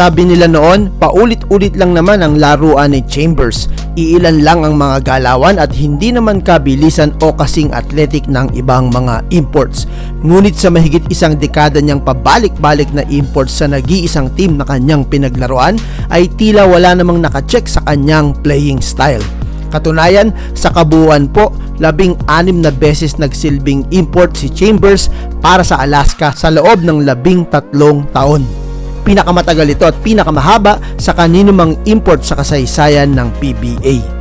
Sabi nila noon, paulit-ulit lang naman ang laruan ni Chambers. Iilan lang ang mga galawan at hindi naman kabilisan o kasing athletic ng ibang mga imports. Ngunit sa mahigit isang dekada niyang pabalik-balik na imports sa nag-iisang team na kanyang pinaglaruan ay tila wala namang nakacheck sa kanyang playing style. Katunayan, sa kabuuan po, labing anim na beses nagsilbing import si Chambers para sa Alaska sa loob ng labing tatlong taon. Pinakamatagal ito at pinakamahaba sa kanino mang import sa kasaysayan ng PBA.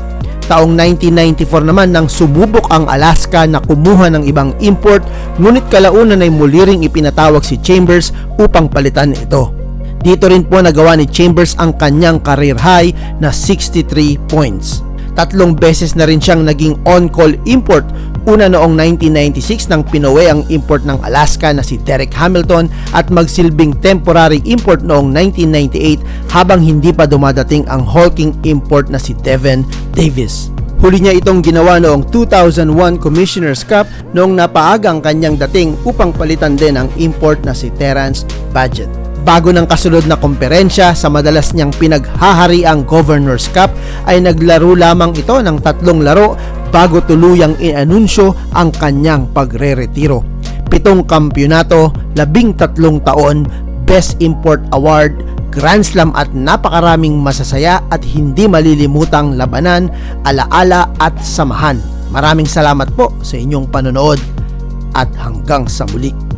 Taong 1994 naman nang sumubok ang Alaska na kumuha ng ibang import ngunit kalaunan ay muli ring ipinatawag si Chambers upang palitan ito. Dito rin po nagawa ni Chambers ang kanyang career high na 63 points. Tatlong beses na rin siyang naging on-call import. Una noong 1996 nang pinuwi ang import ng Alaska na si Derek Hamilton at magsilbing temporary import noong 1998 habang hindi pa dumadating ang hulking import na si Devin Davis. Huli niya itong ginawa noong 2001 Commissioner's Cup noong napaaga ang kanyang dating upang palitan din ang import na si Terrence Badgett. Bago ng kasunod na komperensya sa madalas niyang pinaghahari ang Governor's Cup ay naglaro lamang ito ng tatlong laro bago tuluyang inanunsyo ang kanyang pagre-retiro. Pitong kampyonato, labing tatlong taon, Best Import Award, Grand Slam at napakaraming masasaya at hindi malilimutang labanan, alaala at samahan. Maraming salamat po sa inyong panonood at hanggang sa muli.